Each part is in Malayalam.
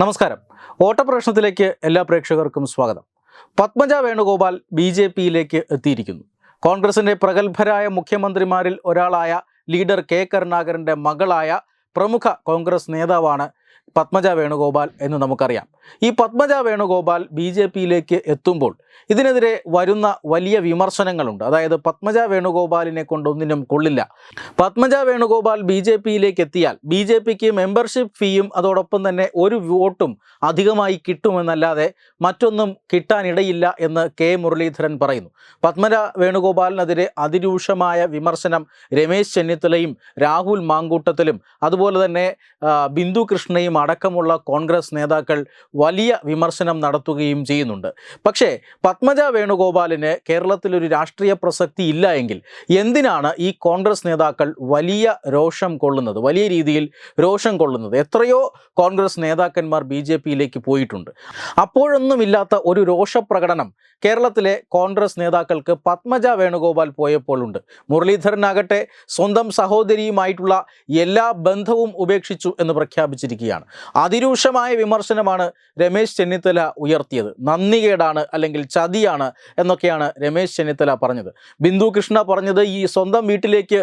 നമസ്കാരം. ഓട്ടപ്രശ്നത്തിലേക്ക് എല്ലാ പ്രേക്ഷകർക്കും സ്വാഗതം. പത്മജ വേണുഗോപാൽ ബി ജെ പിയിലേക്ക് എത്തിയിരിക്കുന്നു. കോൺഗ്രസിന്റെ പ്രഗത്ഭരായ മുഖ്യമന്ത്രിമാരിൽ ഒരാളായ ലീഡർ കെ കരുണാകരന്റെ മകളായ പ്രമുഖ കോൺഗ്രസ് നേതാവാണ് പത്മജ വേണുഗോപാൽ എന്ന് നമുക്കറിയാം. ഈ പത്മജ വേണുഗോപാൽ ബി ജെ പിയിലേക്ക് എത്തുമ്പോൾ ഇതിനെതിരെ വരുന്ന വലിയ വിമർശനങ്ങളുണ്ട്. അതായത് പത്മജ വേണുഗോപാലിനെ കൊണ്ടൊന്നിനും കൊള്ളില്ല. പത്മജ വേണുഗോപാൽ ബി ജെ പിയിലേക്ക് എത്തിയാൽ ബി ജെ പിക്ക് മെമ്പർഷിപ്പ് ഫീയും അതോടൊപ്പം തന്നെ ഒരു വോട്ടും അധികമായി കിട്ടുമെന്നല്ലാതെ മറ്റൊന്നും കിട്ടാനിടയില്ല എന്ന് കെ മുരളീധരൻ പറയുന്നു. പത്മജ വേണുഗോപാലിനെതിരെ അതിരൂക്ഷമായ വിമർശനം രമേശ് ചെന്നിത്തലയും രാഹുൽ മാങ്കൂട്ടത്തിലും അതുപോലെ തന്നെ ബിന്ദു കൃഷ്ണയും അടക്കമുള്ള കോൺഗ്രസ് നേതാക്കൾ വലിയ വിമർശനം നടത്തുകയും ചെയ്യുന്നുണ്ട്. പക്ഷേ പത്മജ വേണുഗോപാലിന് കേരളത്തിൽ ഒരു രാഷ്ട്രീയ പ്രസക്തി ഇല്ല എങ്കിൽ എന്തിനാണ് ഈ കോൺഗ്രസ് നേതാക്കൾ വലിയ രോഷം കൊള്ളുന്നത് വലിയ രീതിയിൽ രോഷം കൊള്ളുന്നത്? എത്രയോ കോൺഗ്രസ് നേതാക്കന്മാർ ബി ജെ പിയിലേക്ക് പോയിട്ടുണ്ട്. അപ്പോഴൊന്നുമില്ലാത്ത ഒരു രോഷപ്രകടനം കേരളത്തിലെ കോൺഗ്രസ് നേതാക്കൾക്ക് പത്മജ വേണുഗോപാൽ പോയപ്പോൾ ഉണ്ട്. മുരളീധരനാകട്ടെ സ്വന്തം സഹോദരിയുമായിട്ടുള്ള എല്ലാ ബന്ധവും ഉപേക്ഷിച്ചു എന്ന് പ്രഖ്യാപിച്ചിരിക്കുകയാണ് അതിരൂക്ഷമായ വിമർശനമാണ് രമേശ് ചെന്നിത്തല ഉയർത്തിയത്. നന്ദികേടാണ് അല്ലെങ്കിൽ ചതിയാണ് എന്നൊക്കെയാണ് രമേശ് ചെന്നിത്തല പറഞ്ഞത്. ബിന്ദു കൃഷ്ണ പറഞ്ഞത് ഈ സ്വന്തം വീട്ടിലേക്ക്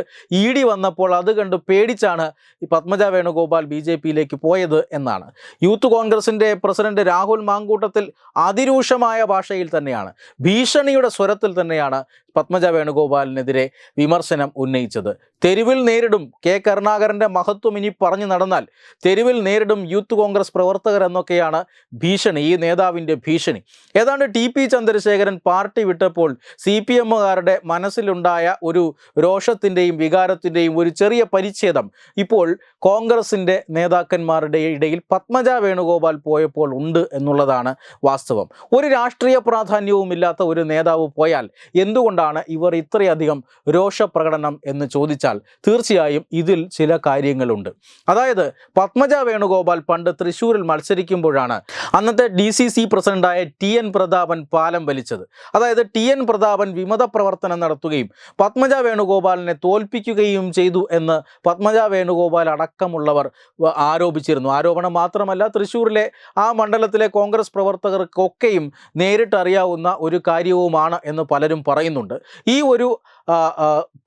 ഡി വന്നപ്പോൾ അത് കണ്ട് പേടിച്ചാണ് ഈ പത്മജ വേണുഗോപാൽ ബി ജെ പിയിലേക്ക് പോയത് എന്നാണ്. യൂത്ത് കോൺഗ്രസിന്റെ പ്രസിഡന്റ് രാഹുൽ മാങ്കൂട്ടത്തിൽ അതിരൂക്ഷമായ ഭാഷയിൽ തന്നെയാണ്. ഭീഷണിയുടെ സ്വരത്തിൽ തന്നെയാണ് പത്മജ വേണുഗോപാലിനെതിരെ വിമർശനം ഉന്നയിച്ചത്. തെരുവിൽ നേരിടും കെ കരുണാകരന്റെ മഹത്വം ഇനി പറഞ്ഞു നടന്നാൽ തെരുവിൽ നേരിടും യൂത്ത് കോൺഗ്രസ് പ്രവർത്തകർ എന്നൊക്കെയാണ് ഭീഷണി ഈ നേതാവിന്റെ ഭീഷണി. ഏതാണ്ട് ടി പി ചന്ദ്രശേഖരൻ പാർട്ടി വിട്ടപ്പോൾ സി പി എമ്മുകാരുടെ മനസ്സിലുണ്ടായ ഒരു രോഷത്തിന്റെയും വികാരത്തിന്റെയും ഒരു ചെറിയ പരിച്ഛേദം ഇപ്പോൾ കോൺഗ്രസിന്റെ നേതാക്കന്മാരുടെ ഇടയിൽ പത്മജ വേണുഗോപാൽ പോയപ്പോൾ ഉണ്ട് എന്നുള്ളതാണ് വാസ്തവം. ഒരു രാഷ്ട്രീയ പ്രാധാന്യവുമില്ലാത്ത ഒരു നേതാവ് പോയാൽ എന്തുകൊണ്ടാണ് ഇവർ ഇത്രയധികം രോഷപ്രകടനം എന്ന് ചോദിച്ചാൽ തീർച്ചയായും ഇതിൽ ചില കാര്യങ്ങളുണ്ട്. അതായത് പത്മജ വേണുഗോപാൽ പണ്ട് തൃശ്ശൂരിൽ മത്സരിക്കുമ്പോഴാണ് അന്നത്തെ ഡി സി സി പ്രസിഡന്റായ ടി എൻ പ്രതാപൻ പാലം വലിച്ചത്. അതായത് ടി എൻ പ്രതാപൻ വിമത പ്രവർത്തനം നടത്തുകയും പത്മജ വേണുഗോപാലിനെ തോൽപ്പിക്കുകയും ചെയ്തു എന്ന് പത്മജ വേണുഗോപാൽ അടക്കമുള്ളവർ ആരോപിച്ചിരുന്നു. ആരോപണം മാത്രമല്ല തൃശ്ശൂരിലെ ആ മണ്ഡലത്തിലെ കോൺഗ്രസ് പ്രവർത്തകർക്കൊക്കെയും നേരിട്ടറിയാവുന്ന ഒരു കാര്യവുമാണ് എന്ന് പലരും പറയുന്നുണ്ട്. ഈ ഒരു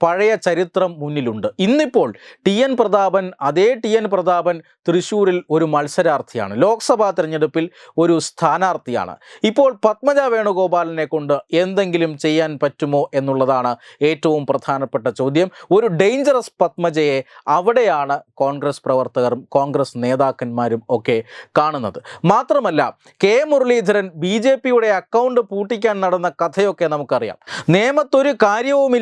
പഴയ ചരിത്രം മുന്നിലുണ്ട്. ഇന്നിപ്പോൾ ടി എൻ പ്രതാപൻ അതേ ടി എൻ പ്രതാപൻ തൃശ്ശൂരിൽ ഒരു മത്സരാർത്ഥിയാണ്. ലോക്സഭാ തിരഞ്ഞെടുപ്പിൽ ഒരു സ്ഥാനാർത്ഥിയാണ്. ഇപ്പോൾ പത്മജ വേണുഗോപാലിനെ കൊണ്ട് എന്തെങ്കിലും ചെയ്യാൻ പറ്റുമോ എന്നുള്ളതാണ് ഏറ്റവും പ്രധാനപ്പെട്ട ചോദ്യം. ഒരു ഡേഞ്ചറസ് പത്മജയെ അവിടെയാണ് കോൺഗ്രസ് പ്രവർത്തകരും കോൺഗ്രസ് നേതാക്കന്മാരും ഒക്കെ കാണുന്നത്. മാത്രമല്ല കെ മുരളീധരൻ ബി ജെ പിയുടെ അക്കൗണ്ട് പൂട്ടിക്കാൻ നടന്ന കഥയൊക്കെ നമുക്കറിയാം. നേമത്തൊരു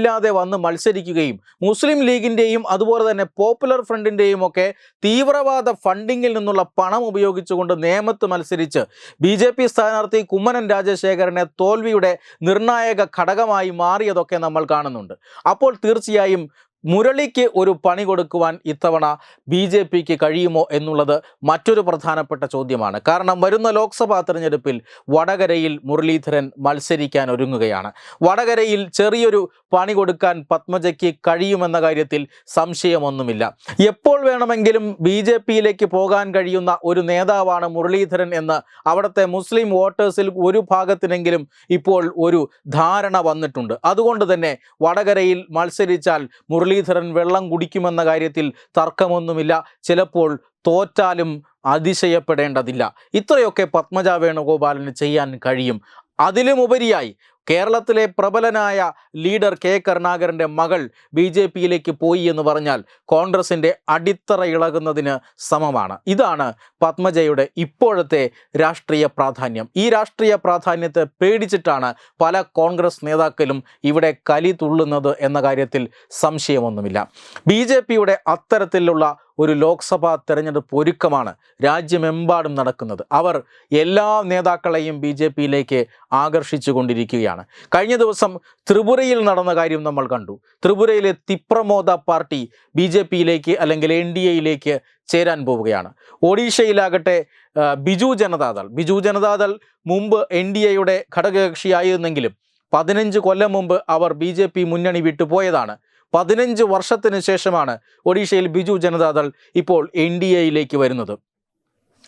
കാര്യവുമില്ലാതെ വന്ന് മത്സരിക്കുകയും മുസ്ലിം ലീഗിന്റെയും അതുപോലെ തന്നെ പോപ്പുലർ ഫ്രണ്ടിന്റെയും ഒക്കെ തീവ്രവാദ ഫണ്ടിങ്ങിൽ നിന്നുള്ള പണം ഉപയോഗിച്ചുകൊണ്ട് നേമത്ത് മത്സരിച്ച് ബി ജെ പി സ്ഥാനാർത്ഥി കുമ്മനം രാജശേഖരനെ തോൽവിയുടെ നിർണായക ഘടകമായി മാറിയതൊക്കെ നമ്മൾ കാണുന്നുണ്ട്. അപ്പോൾ തീർച്ചയായും മുരളിക്ക് ഒരു പണി കൊടുക്കുവാൻ ഇത്തവണ ബി ജെ പിക്ക് കഴിയുമോ എന്നുള്ളത് മറ്റൊരു പ്രധാനപ്പെട്ട ചോദ്യമാണ്. കാരണം വരുന്ന ലോക്സഭാ തെരഞ്ഞെടുപ്പിൽ വടകരയിൽ മുരളീധരൻ മത്സരിക്കാൻ ഒരുങ്ങുകയാണ്. വടകരയിൽ ചെറിയൊരു പണി കൊടുക്കാൻ പത്മജയ്ക്ക് കഴിയുമെന്ന കാര്യത്തിൽ സംശയമൊന്നുമില്ല. എപ്പോൾ വേണമെങ്കിലും ബി ജെ പിയിലേക്ക് പോകാൻ കഴിയുന്ന ഒരു നേതാവാണ് മുരളീധരൻ എന്ന് അവിടുത്തെ മുസ്ലിം വോട്ടേഴ്സിൽ ഒരു ഭാഗത്തിനെങ്കിലും ഇപ്പോൾ ഒരു ധാരണ വന്നിട്ടുണ്ട്. അതുകൊണ്ട് തന്നെ വടകരയിൽ മത്സരിച്ചാൽ മുരളീധരൻ വെള്ളം കുടിക്കുമെന്ന കാര്യത്തിൽ തർക്കമൊന്നുമില്ല. ചിലപ്പോൾ തോറ്റാലും അതിശയപ്പെടേണ്ടതില്ല. ഇത്രയൊക്കെ പത്മജ വേണുഗോപാലിന് ചെയ്യാൻ കഴിയും. അതിലുമുപരിയായി കേരളത്തിലെ പ്രബലനായ ലീഡർ കെ കരുണാകരന്റെ മകൾ ബി ജെ പിയിലേക്ക് പോയി എന്ന് പറഞ്ഞാൽ കോൺഗ്രസിന്റെ അടിത്തറ ഇളകുന്നതിന് സമമാണ്. ഇതാണ് പത്മജയുടെ ഇപ്പോഴത്തെ രാഷ്ട്രീയ പ്രാധാന്യം. ഈ രാഷ്ട്രീയ പ്രാധാന്യത്തെ പേടിച്ചിട്ടാണ് പല കോൺഗ്രസ് നേതാക്കളും ഇവിടെ കലി തുള്ളുന്നത് എന്ന കാര്യത്തിൽ സംശയമൊന്നുമില്ല. ബി ജെ പിയുടെ അത്തരത്തിലുള്ള ഒരു ലോക്സഭാ തെരഞ്ഞെടുപ്പ് ഒരുക്കമാണ് രാജ്യമെമ്പാടും നടക്കുന്നത്. അവർ എല്ലാ നേതാക്കളെയും ബി ജെ പിയിലേക്ക് ആകർഷിച്ചു കൊണ്ടിരിക്കുകയാണ് കഴിഞ്ഞ ദിവസം ത്രിപുരയിൽ നടന്ന കാര്യം നമ്മൾ കണ്ടു. ത്രിപുരയിലെ തിപ്രമോദ പാർട്ടി ബി ജെ പിയിലേക്ക് അല്ലെങ്കിൽ എൻ ഡി എയിലേക്ക് ചേരാൻ പോവുകയാണ്. ഒഡീഷയിലാകട്ടെ ബിജു ജനതാദൾ. ബിജു ജനതാദൾ മുമ്പ് എൻ ഡി എയുടെ ഘടകകക്ഷിയായിരുന്നെങ്കിലും പതിനഞ്ച് കൊല്ലം മുമ്പ് അവർ ബി ജെ പി മുന്നണി വിട്ടുപോയതാണ്. പതിനഞ്ച് വർഷത്തിന് ശേഷമാണ് ഒഡീഷയിൽ ബിജു ജനതാദൾ ഇപ്പോൾ എൻ ഡി എയിലേക്ക് വരുന്നത്.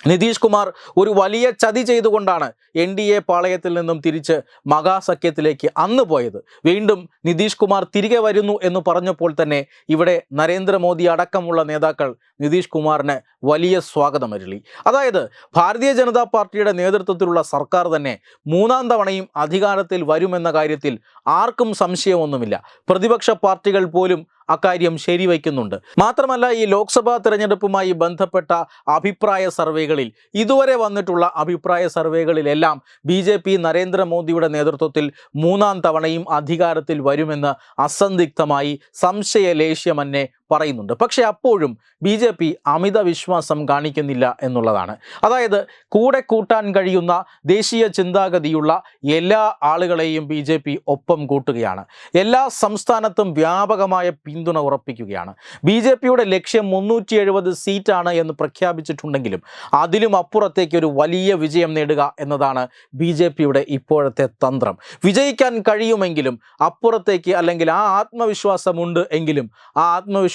നിതീഷ് കുമാർ ഒരു വലിയ ചതി ചെയ്തുകൊണ്ടാണ് എൻ ഡി എ പാളയത്തിൽ നിന്നും തിരിച്ച് മഹാസഖ്യത്തിലേക്ക് അന്ന് പോയത്. വീണ്ടും നിതീഷ് കുമാർ തിരികെ വരുന്നു എന്ന് പറഞ്ഞപ്പോൾ തന്നെ ഇവിടെ നരേന്ദ്രമോദി അടക്കമുള്ള നേതാക്കൾ നിതീഷ് കുമാറിന് വലിയ സ്വാഗതം അരുളി. അതായത് ഭാരതീയ ജനതാ പാർട്ടിയുടെ നേതൃത്വത്തിലുള്ള സർക്കാർ തന്നെ മൂന്നാം തവണയും അധികാരത്തിൽ വരുമെന്ന കാര്യത്തിൽ ആർക്കും സംശയമൊന്നുമില്ല. പ്രതിപക്ഷ പാർട്ടികൾ പോലും അക്കാര്യം ശരിവയ്ക്കുന്നുണ്ട്. മാത്രമല്ല ഈ ലോക്സഭാ തിരഞ്ഞെടുപ്പുമായി ബന്ധപ്പെട്ട അഭിപ്രായ സർവേകളിൽ ഇതുവരെ വന്നിട്ടുള്ള അഭിപ്രായ സർവേകളിലെല്ലാം ബി ജെ പി നരേന്ദ്രമോദിയുടെ നേതൃത്വത്തിൽ മൂന്നാം തവണയും അധികാരത്തിൽ വരുമെന്ന് അസന്ദിഗ്ധമായി സംശയലേശ്യമന്നെ പറയുന്നുണ്ട്. പക്ഷെ അപ്പോഴും ബി ജെ പി അമിത വിശ്വാസം കാണിക്കുന്നില്ല എന്നുള്ളതാണ്. അതായത് കൂടെ കൂട്ടാൻ കഴിയുന്ന ദേശീയ ചിന്താഗതിയുള്ള എല്ലാ ആളുകളെയും ബി ജെ പി ഒപ്പം കൂട്ടുകയാണ്. എല്ലാ സംസ്ഥാനത്തും വ്യാപകമായ പിന്തുണ ഉറപ്പിക്കുകയാണ്. ബി ജെ പിയുടെ ലക്ഷ്യം മുന്നൂറ്റി എഴുപത് സീറ്റാണ് എന്ന് പ്രഖ്യാപിച്ചിട്ടുണ്ടെങ്കിലും അതിലും അപ്പുറത്തേക്ക് ഒരു വലിയ വിജയം നേടുക എന്നതാണ് ബി ജെ പിയുടെ ഇപ്പോഴത്തെ തന്ത്രം. വിജയിക്കാൻ കഴിയുമെങ്കിലും അപ്പുറത്തേക്ക് അല്ലെങ്കിൽ ആ ആത്മവിശ്വാസമുണ്ട് എങ്കിലും ആ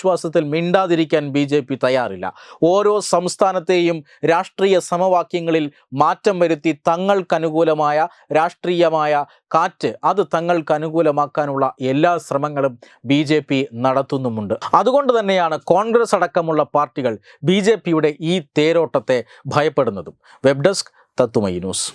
ആത്മവിശ്വാസത്തിൽ മിണ്ടാതിരിക്കാൻ ബി ജെ പി തയ്യാറില്ല. ഓരോ സംസ്ഥാനത്തെയും രാഷ്ട്രീയ സമവാക്യങ്ങളിൽ മാറ്റം വരുത്തി തങ്ങൾക്കനുകൂലമായ രാഷ്ട്രീയമായ കാറ്റ് അത് തങ്ങൾക്ക് അനുകൂലമാക്കാനുള്ള എല്ലാ ശ്രമങ്ങളും ബി ജെ പി നടത്തുന്നുമുണ്ട്. അതുകൊണ്ട് തന്നെയാണ് കോൺഗ്രസ് അടക്കമുള്ള പാർട്ടികൾ ബി ജെ പിയുടെ ഈ തേരോട്ടത്തെ ഭയപ്പെടുന്നതും. വെബ് ഡെസ്ക് തത്തുമൈ ന്യൂസ്.